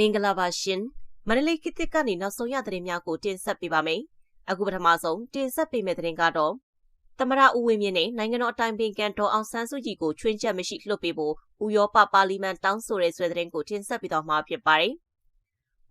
မင်္ဂလာပါရှင်မန္တလေးခေတ်သစ်ကနေနောက်ဆုံးရသတင်းများကိုတင်ဆက်ပေးပါမယ်အခုပထမဆုံးတင်ဆက်ပေးမယ့်သတင်းကတော့သမရဦးဝင်းမြင့်နဲ့နိုင်ငံတော်အတိုင်ပင်ခံဒေါ်အောင်ဆန်းစုကြည်ကိုချွင်းချက်မရှိလွှတ်ပေးဖို့ဥရောပပါလီမန်တောင်းဆိုတဲ့ဆွဲသတင်းကိုတင်ဆက်ပေးတော့မှာဖြစ်ပါတယ်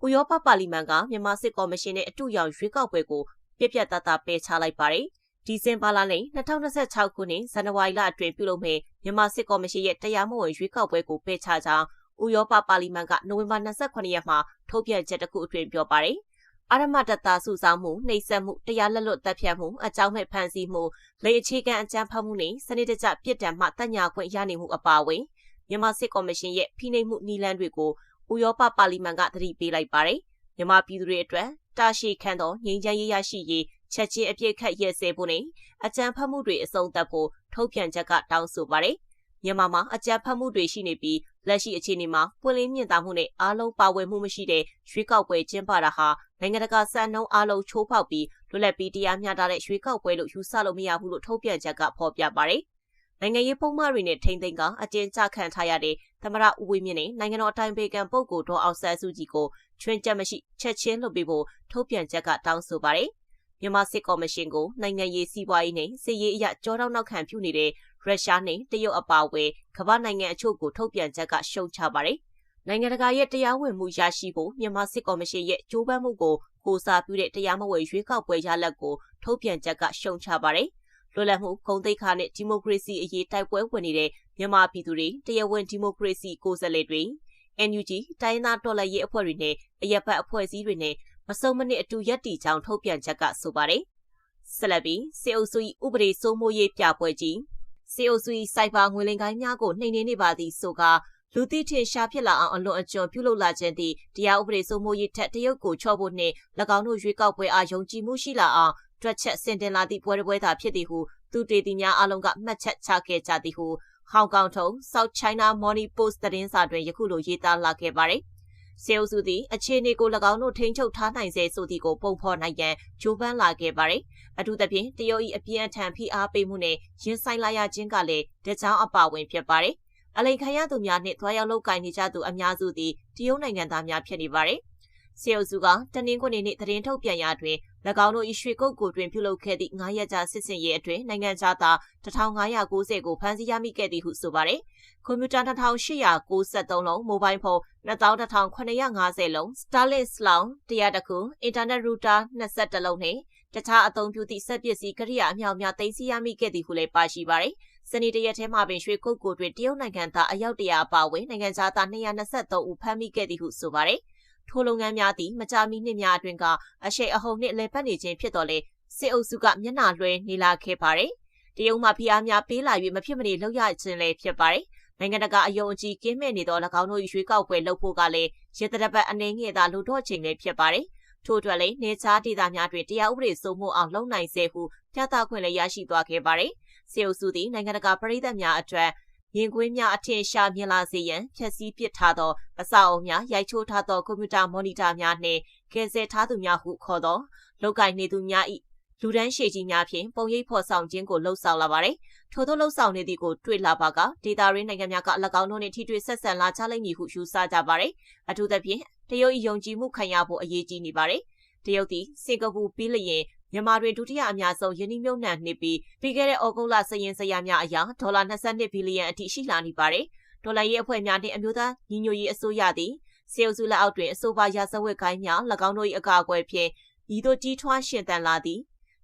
ဥရောပပါလီမန်ကမြန်မာစစ်ကော်မရှင်နဲ့အတူရောက်ရွေးကောက်ပွဲကိုပြက်ပြက်သားသားပယ်ချလိုက်ပါတယ်ဒီဇင်ဘာလနဲ့2026ခုနှစ်ဇန်နဝါရီလအတွင်းပြုလုပ်မယ့်မြန်မာစစ်ကော်မရှင်ရဲ့တရားမဝင်ရွေးကောက်ပွဲကိုပယ်ချကြောင်း ဥရောပပါလီမန်ကနိုဝင်ဘာ28ရက်မှာထုတ်ပြန်ချက်တစ်ခုအတွင်းပြောပါတယ်။အာရမတတစုဆောင်မှုနှိပ်စက်မှုတရားလက်လွတ်တပ်ဖြတ်မှုအကြောင်းမဲ့ဖန်ဆီးမှုလေအခြေခံအကြမ်းဖက်မှုနဲ့စနစ်တကျပြစ်ဒဏ်မှတညာခွင့်ရနေမှုအပါအဝင်မြန်မာစစ်ကော်မရှင်ရဲ့ဖိနှိပ်မှုနည်းလမ်းတွေကိုဥရောပပါလီမန်ကသတိပေးလိုက်ပါတယ်။မြန်မာပြည်သူတွေအတွက်တာရှည်ခံသောငြိမ်းချမ်းရေးရရှိရေးချက်ချင်းအပြည့်ခတ်ရဲစဲဖို့နဲ့အကြမ်းဖက်မှုတွေအဆုံးသတ်ဖို့ထုတ်ပြန်ချက်ကတောင်းဆိုပါတယ်။ မြန်မာမှာအကြမ်းဖက်မှုတွေရှိနေပြီးလက်ရှိအခြေအနေမှာပွင့်လင်းမြင့်တာမှုနဲ့အားလုံးပါဝင်မှုမရှိတဲ့ရွေးကောက်ပွဲကျင်းပတာဟာနိုင်ငံတကာစံနှုန်းအားလုံးချိုးဖောက်ပြီးလွတ်လပ်ပြီးတရားမျှတတဲ့ရွေးကောက်ပွဲလို့ယူဆလို့မရဘူးလို့ထုတ်ပြန်ချက်ကဖော်ပြပါတယ်။နိုင်ငံရေးပုံမှန်တွေနဲ့ထိမ့်သိမ်းကအကျဉ်းချခံထားရတဲ့သမရဦးဝင်းမြင့်နဲ့နိုင်ငံတော်အတိုင်ပင်ခံပုဂ္ဂိုလ်ဒေါ်အောင်ဆန်းစုကြည်ကိုချွင်းချက်မရှိချက်ချင်းလုပ်ပေးဖို့ထုတ်ပြန်ချက်ကတောင်းဆိုပါတယ်။မြန်မာစစ်ကော်မရှင်ကိုနိုင်ငံရေးစီးပွားရေးနဲ့စစ်ရေးအရကြောတောက်နောက်ခံပြုနေတဲ့ ရုရှားနဲ့တရုတ်အပါအဝင်ကမ္ဘာနိုင်ငံအချို့ကိုထုတ်ပြန်ချက်ကရှုံချပါတယ်။နိုင်ငံတကာရဲ့တရားဝင်မှုရရှိဖို့မြန်မာစစ်ကော်မရှင်ရဲ့ကြိုးပမ်းမှုကိုကိုစားပြုတဲ့တရားမဝင်ရွေးကောက်ပွဲရလဒ်ကိုထုတ်ပြန်ချက်ကရှုံချပါတယ်။လွတ်လပ်မှုဂုဏ်သိက္ခာနဲ့ဒီမိုကရေစီအရေးတိုက်ပွဲဝင်နေတဲ့မြန်မာပြည်သူတွေတရားဝင်ဒီမိုကရေစီကိုယ်စားလှယ်တွေ NUG တိုင်းသားတော်လှန်ရေးအဖွဲ့တွေနဲ့အရက်ဖတ်အဖွဲ့အစည်းတွေနဲ့မစုံမနစ်အတူရက်တီချောင်းထုတ်ပြန်ချက်ကဆိုပါတယ်။ဆက်လက်ပြီးစေအုပ်စု၏ဥပဒေစိုးမိုးရေးပြပွဲကြီး စီအိုဆွီစိုက်ဘာငွေလင်ကိုင်းများကိုနှိမ်နင်းနေပါသည်ဆိုကလူသိထင်ရှားဖြစ်လာအောင်အလွန်အကျွံပြုလုပ်လာခြင်းသည့်တရားဥပဒေစိုးမိုးရေးထက်တရုတ်ကိုချော့ဖို့နှင့်၎င်းတို့ရွေးကောက်ပွဲအားယုံကြည်မှုရှိလာအောင်တွက်ချက်ဆင်တင်လာသည့်ပွဲတစ်ပွဲသာဖြစ်သည်ဟုသူတေတီများအလုံးကမှတ်ချက်ချခဲ့ကြသည်ဟုဟောင်ကောင်ထုံ South China Morning Post သတင်းစာတွင်ယခုလိုရေးသားလာခဲ့ပါသည် စေအုပ်စုသည်အခြေအနေကို၎င်းတို့ထိန်းချုပ်ထားနိုင်စေဆိုသည်ကိုပုံဖော်နိုင်ရန်ကြိုးပမ်းလာခဲ့ပါသည်အထူးသဖြင့်တရုတ်၏အပြင်းအထန်ဖိအားပေးမှုနဲ့ရင်ဆိုင်လာရခြင်းကလည်းတကြောင်အပါဝင်ဖြစ်ပါတယ်အလိန်ခံရသူများနှင့်သွားရောက်လုပ်ကိုင်နေကြသူအများစုသည်တရုတ်နိုင်ငံသားများဖြစ်နေပါတယ် စေအုပ်စုကတနင်္ဂနွေနေ့သတင်းထုတ်ပြန်ရာတွင်၎င်းတို့၏ရွှေကုတ်ကိုတွင်ပြုလုပ်ခဲ့သည့်9ရက်ကြာစစ်စင်ရေးအတွင်းနိုင်ငံခြားသား1590ကိုဖမ်းဆီးရမိခဲ့သည်ဟုဆိုပါတယ်။ကွန်ပျူတာ2893လုံးမိုဘိုင်းဖုန်း21950လုံး Starlink လောင်း100ခု Internet router 22လုံးနှင့်တခြားအသုံးပြုသည့်စက်ပစ္စည်းကိရိယာအမြောက်များသိမ်းဆည်းရမိခဲ့သည်ဟုလည်းပါရှိပါတယ်။စနေတရက်ထဲမှာပင်ရွှေကုတ်ကိုတွင်တရုတ်နိုင်ငံသားအယောက်တရာအပါအဝင်နိုင်ငံခြားသား223ဦးဖမ်းမိခဲ့သည်ဟုဆိုပါတယ်။ ထိုလုပ်ငန်းများသည်မကြာမီနှစ်များအတွင်းကအရှိအဟုန်နှင့်လည်ပတ်နေခြင်းဖြစ်တော်လေစစ်အုပ်စုကမျက်နှာလွှဲနေလာခဲ့ပါတယ်။တရုတ်မှဖိအားများပေးလာ၍မဖြစ်မနေလှုပ်ရခြင်းလည်းဖြစ်ပါတယ်။နိုင်ငံတကာအယုံအကြည်ကင်းမဲ့နေသော၎င်းတို့ရွေးကောက်ပွဲလုပ်ဖို့ကလည်းရတရပတ်အနေငယ်သာလူတော့ချိန်လည်းဖြစ်ပါတယ်။ထို့အတွက်လည်းနေချားဒေသများတွင်တရားဥပဒေစိုးမိုးအောင်လုပ်နိုင်စေဟုပြသခွင့်လည်းရရှိသွားခဲ့ပါတယ်။စေအုပ်စုသည်နိုင်ငံတကာပြည်သက်များအတွက် ရင်ကွင်းများအထင်ရှားမြင်လာစေရန်ဖျက်ဆီးပစ်ထားသောအဆောက်အုံများရိုက်ချိုးထားသောကွန်ပျူတာမော်နီတာများနှင့်ကယ်ဆယ်ထားသူများဟုခေါ်သောလောက်ကင်နေသူများ၏လူဒန်းရှည်ကြီးများဖြင့်ပုံရိပ်ဖော်ဆောင်ခြင်းကိုလှုံ့ဆော်လာပါတယ်။ထို့သောလှုံ့ဆော်နေသည်ကိုတွေ့လာပါကဒေတာရင်းနိုင်ငံများက၎င်းတို့နှင့်ထိတွေ့ဆက်ဆံလာကြလိမ့်မည်ဟုယူဆကြပါတယ်။အထူးသဖြင့်တရုတ်၏ယုံကြည်မှုခံရဖို့အရေးကြီးနေပါတယ်။တရုတ်သည်စင်ကာပူပြီးလျင် မြန်မာတွင်ဒုတိယအများဆုံးယင်းနှိမ့်နှံနေပြီးပြီးခဲ့တဲ့ဩဂုတ်လစရင်စရာများအရာဒေါ်လာ22ဘီလီယံအထိရှိလာနေပါတယ်။ဒေါ်လာရေးအဖွဲ့များနှင့်အမျိုးသားညီညွတ်ရေးအစိုးရသည်စေအုပ်စုလက်အောက်တွင်အဆိုပါရာဇဝတ်ကိုင်းများ၎င်းတို့၏အကာအကွယ်ဖြင့်ဤသို့ကြီးထွားရှင်သန်လာသည်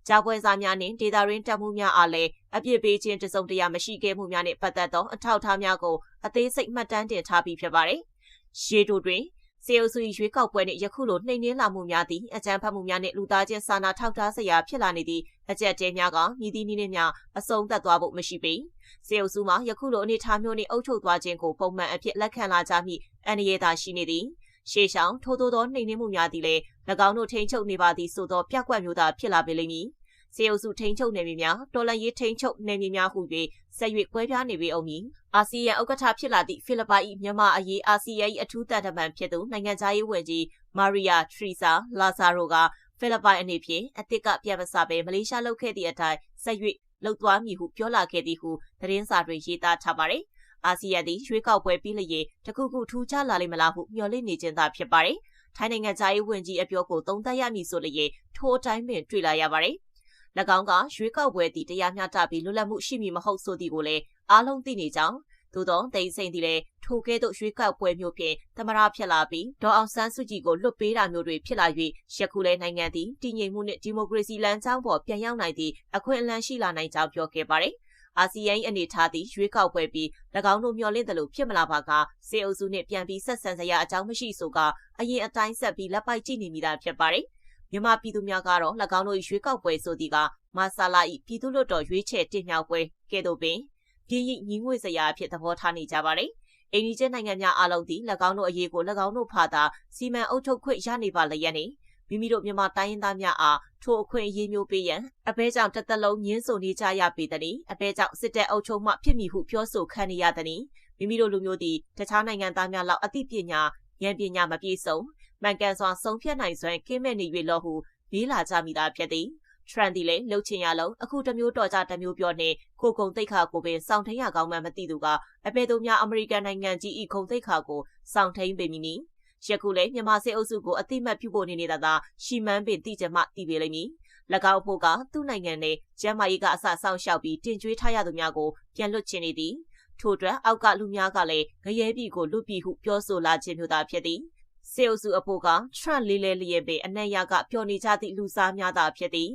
ကြောက်ပွဲစားများနှင့်ဒေတာရင်းတပ်မှုများအားလည်းအပြစ်ပေးခြင်းတစုံတရာမရှိခဲ့မှုများနှင့်ပတ်သက်သောအထောက်အထားများကိုအသေးစိတ်မှတ်တမ်းတင်ထားပြီးဖြစ်ပါတယ်။ရှေးတိုတွင် စေအုပ်စုရွေးကောက်ပွဲနှင့်ယခုလိုနှိမ်နင်းလာမှုများသည်အကြမ်းဖက်မှုများနှင့်လူသားချင်းစာနာထောက်ထားစရာဖြစ်လာနေသည့်အကြက်တဲများကမြည်သည့်နည်းနှင့်များအဆုံးသတ်သွားဖို့မရှိပေ။စေအုပ်စုမှာယခုလိုအနေအထားမျိုးနှင့်အုပ်ချုပ်သွားခြင်းကိုပုံမှန်အဖြစ်လက်ခံလာကြမည့်အန္တရာယ်သာရှိနေသည်။ရှေးဆောင်ထိုးထိုးသောနှိမ်နင်းမှုများသည်လည်း၎င်းတို့ထိန်းချုပ်နေပါသည်ဆိုသောပြက်ကွက်မျိုးသာဖြစ်လာပေလိမ့်မည်။ စေအုပ်စုထိန်းချုပ်နယ်မြေများတော်လန်ရေးထိန်းချုပ်နယ်မြေများဟု၍ဆက်၍ကွဲပြားနေပေအောင်မည်အာဆီယံဥက္ကဋ္ဌဖြစ်လာသည့်ဖိလစ်ပိုင်၏မြန်မာအရေးအာဆီယံ၏အထူးတန်တမန်ဖြစ်သူနိုင်ငံသားရေးဝန်ကြီးမာရီယာထရီဆာလာဇာရိုကဖိလစ်ပိုင်အနေဖြင့်အသစ်ကပြန်မစားပဲမလေးရှားလုပ်ခဲ့သည့်အတိုင်းဆက်၍လှုပ်သွားမည်ဟုပြောလာခဲ့သည်ဟုသတင်းစာတွင်ရေးသားထားပါသည်အာဆီယံသည်ရွေးကောက်ပွဲပြီးလျင်တခုခုထူးခြားလာလိမ့်မလားဟုမျှော်လင့်နေခြင်းသာဖြစ်ပါတယ်။ထိုင်းနိုင်ငံသားရေးဝန်ကြီးအပြောကိုသုံးသပ်ရမည်ဆိုလျင်ထိုအတိုင်းပင်တွေ့လာရပါတယ်။၎ င်းကရွေးကောက်ပွဲသည်တရားမျှတပြီးလွတ်လပ်မှုရှိမည်မဟုတ်ဆိုသည်ကိုလည်းအားလုံးသိနေကြောင်းသို့သောတိန်စိန်သည်လည်းထိုကဲ့သို့ရွေးကောက်ပွဲမျိုးဖြင့်သမရဖြစ်လာပြီးဒေါ်အောင်ဆန်းစုကြည်ကိုလွတ်ပေးတာမျိုးတွေဖြစ်လာ၍ယခုလဲနိုင်ငံသည်တည်ငြိမ်မှုနှင့်ဒီမိုကရေစီလမ်းကြောင်းပေါ်ပြန်ရောက်နိုင်သည့်အခွင့်အလမ်းရှိလာနိုင်ကြောင်းပြောခဲ့ပါတယ်။အာဆီယံအနေထားသည့်ရွေးကောက်ပွဲပြီး၎င်းတို့မျှော်လင့်တယ်လို့ဖြစ်မလာပါကစေအုပ်စုနှင့်ပြန်ပြီးဆက်ဆံစရာအကြောင်းမရှိဆိုကအရင်အတိုင်းဆက်ပြီးလက်ပိုက်ကြည့်နေမိတာဖြစ်ပါတယ်။ မြန်မာပြည်သူများကတော့၎င်းတို့ရွေးကောက်ပွဲဆိုသည်ကမဆာလာဤပြည်သူ့လွှတ်တော်ရွေးချယ်တင်မြှောက်ပွဲကဲ့သို့ပင်ပြင်းရိညီငွေစရာအဖြစ်သဘောထားနေကြပါတယ်။အိန္ဒိယနိုင်ငံများအားလုံးသည်၎င်းတို့အရေးကို၎င်းတို့ဖာသာစီမံအုပ်ချုပ်ခွင့်ရနေပါလျက်နေမိမိတို့မြန်မာတိုင်းရင်းသားများအားထိုအခွင့်အရေးမျိုးပေးရန်အဘဲကြောင့်တစ်သက်လုံးညှင်းဆိုနေကြရပေသည်။အဘဲကြောင့်စစ်တပ်အုပ်ချုပ်မှဖြစ်မည်ဟုပြောဆိုခံနေရသည်။မိမိတို့လူမျိုးသည်တခြားနိုင်ငံသားများလောက်အသိပညာဉာဏ်ပညာမပြည့်စုံ မှန်ကန်စွာဆုံးဖြတ်နိုင်စွမ်းကင်းမဲ့နေ၍လောဟုလေးလာကြမိတာဖြစ်သည်။ထရန်ဒီလည်းလှုပ်ချင်ရလုံးအခုတမျိုးတော်ကြတမျိုးပြောနေကိုကုံတိတ်ခါကိုပင်စောင့်ထိန်ရကောင်းမှမသိသူကအပေသူများအမေရိကန်နိုင်ငံကြီးဤခုံတိတ်ခါကိုစောင့်ထိန်ပေမည်နီယခုလည်းမြန်မာစစ်အုပ်စုကိုအတိမတ်ပြုဖို့နေနေတာသာရှီမန်းပင်တည်ကြမှတည်ပေလိမ့်မည်၎င်းဖို့ကသူ့နိုင်ငံနဲ့ကျမ်းမာရေးကအစစောင့်ရှောက်ပြီးတင်ကြွေးထားရသူများကိုပြန်လွတ်ချင်နေသည်ထို့အတွက်အောက်ကလူများကလည်းငရဲပြည်ကိုလွတ်ပြည်ဟုပြောဆိုလာခြင်းမျိုးသာဖြစ်သည် စေအုပ်စုအဖို့ကထရန့်လေးလေးလျက်ပင်အနက်ရကပျော်နေကြသည့်လူစားများသာဖြစ်သည်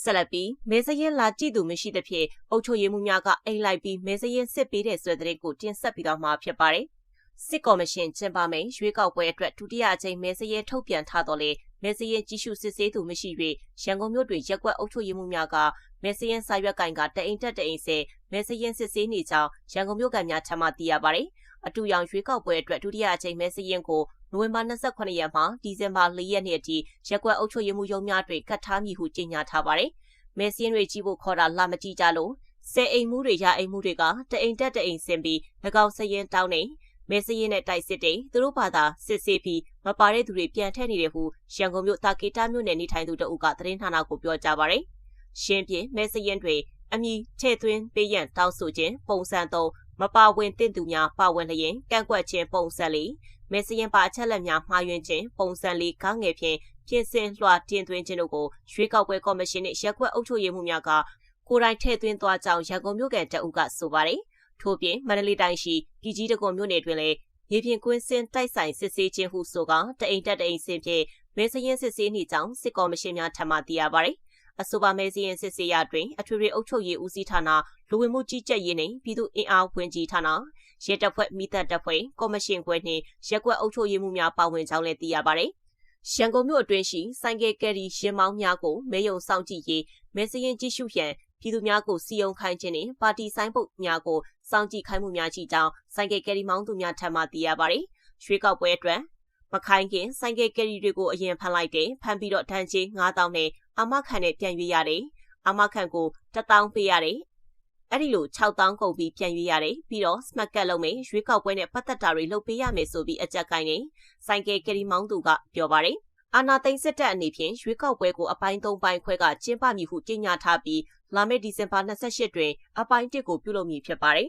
ဆက်လက်ပြီးမဲစရင်လာကြည့်သူမရှိသဖြင့်အုပ်ချုပ်ရေးမှုများကအိမ်လိုက်ပြီးမဲစရင်စစ်ပေးတဲ့ဆွဲတဲ့ကိုတင်ဆက်ပြီးတော့မှာဖြစ်ပါတယ်။စစ်ကော်မရှင်ကျင်းပမယ်ရွေးကောက်ပွဲအတွက်ဒုတိယအကြိမ်မဲစရင်ထုတ်ပြန်ထားတော့လေမဲစရင်ကြီးစုစစ်ဆေးသူမရှိ၍ရန်ကုန်မြို့တွင်ရက်ကွက်အုပ်ချုပ်ရေးမှုများကမဲစရင်စာရွက်ကင်ကတအိမ်တက်တအိမ်ဆဲမဲစရင်စစ်ဆေးနေကြောင်းရန်ကုန်မြို့ကများထမှသိရပါတယ်။ အတူရောင်ရွေးကောက်ပွဲအတွက်ဒုတိယအကြိမ်မဲစရင်ကိုနိုဝင်ဘာ28ရက်မှဒီဇင်ဘာ4ရက်နေ့အထိရက်ကွက်အုပ်ချုပ်ရေးမှုရုံးများတွင်ကတ်ထားမည်ဟုကြေညာထားပါတယ်။မဲစင်းတွေကြီးဖို့ခေါ်တာလာမကြည့်ကြလို့ဆယ်အိမ်မှုတွေရအိမ်မှုတွေကတအိမ်တက်တအိမ်ဆင်ပြီး၎င်းစရင်တောင်းနေမဲစရင်နဲ့တိုက်စစ်တွေသူတို့ဘာသာစစ်ဆေးပြီးမပါတဲ့သူတွေပြန်ထည့်နေတယ်ဟုရန်ကုန်မြို့တာကေတာမြို့နယ်နေထိုင်သူတအုပ်ကသတင်းဌာနကိုပြောကြားပါရယ်။ရှင်းပြမဲစရင်တွေအမည်ထည့်သွင်းပေးရန်တောင်းဆိုခြင်းပုံစံသုံး မပါဝင်တင့်သူများပါဝင်လျင်ကန့်ကွက်ခြင်းပုံစံလေးမဲစရင်ပါအချက်လက်များမှားယွင်းခြင်းပုံစံလေးကားငယ်ဖြင့်ပြင်ဆင်လွှာတင်သွင်းခြင်းတို့ကိုရွေးကောက်ပွဲကော်မရှင်နှင့်ရက်ကွက်အုပ်ချုပ်ရေးမှုများကကိုယ်တိုင်ထည့်သွင်းသွားကြောင်းရန်ကုန်မြို့ကတအုပ်ကဆိုပါတယ်။ထို့ပြင်မန္တလေးတိုင်းရှိပြည်ကြီးတကွန်မြို့နယ်တွင်လည်းရေပြင်ကွင်းစင်တိုက်ဆိုင်စစ်ဆေးခြင်းဟုဆိုကတအိမ်တက်တအိမ်စင်ဖြင့်မဲစရင်စစ်ဆေးနေကြောင်းစစ်ကော်မရှင်များထံမှသိရပါတယ်။ အဆိုပါမဲစရင်စစ်ဆေးရတွင်အထွေထွေအုပ်ချုပ်ရေးဦးစီးဌာနလူဝင်မှုကြီးကြပ်ရေးနှင့်ပြည်သူ့အင်အားဝန်ကြီးဌာနရဲတပ်ဖွဲ့မိသက်တပ်ဖွဲ့ကော်မရှင်ခွဲနှင့်ရက်ကွက်အုပ်ချုပ်ရေးမှုများပါဝင်ကြောင်းလည်းသိရပါတယ်။ရန်ကုန်မြို့အတွင်းရှိဆိုင်ကယ်ကယ်ရီရင်မောင်းများကိုမဲယုံစောင့်ကြည့်ရေးမဲစရင်ကြည့်ရှုရန်ပြည်သူများကိုစီယုံခိုင်းခြင်းနှင့်ပါတီဆိုင်ပုတ်များကိုစောင့်ကြည့်ခိုင်းမှုများရှိကြောင်းဆိုင်ကယ်ကယ်ရီမောင်းသူများထံမှသိရပါတယ်။ရွှေကောက်ပွဲအတွက်မခိုင်းခင်ဆိုင်ကယ်ကယ်ရီတွေကိုအရင်ဖမ်းလိုက်တယ်ဖမ်းပြီးတော့တန်းချင်း9000နဲ့ အမခန့်နဲ့ပြန်ရွေးရတယ်။အမခန့်ကို1000ပေးရတယ်အဲ့ဒီလို6000ကုန်ပြီးပြန်ရွေးရတယ်ပြီးတော့ smart card လုပ်မယ်ရွေးကောက်ပွဲနဲ့ပတ်သက်တာတွေလုပ်ပေးရမယ်ဆိုပြီးအကြက်ကိုင်းနေဆိုင်ကယ်ကယ်ရီမောင်းသူကပြောပါတယ်အာနာသိန်းစစ်တပ်အနေဖြင့်ရွေးကောက်ပွဲကိုအပိုင်း၃ပိုင်းခွဲကကျင်းပမည်ဟုကြေညာထားပြီးလာမယ့်ဒီဇင်ဘာ28တွင်အပိုင်း၁ကိုပြုလုပ်မည်ဖြစ်ပါတယ်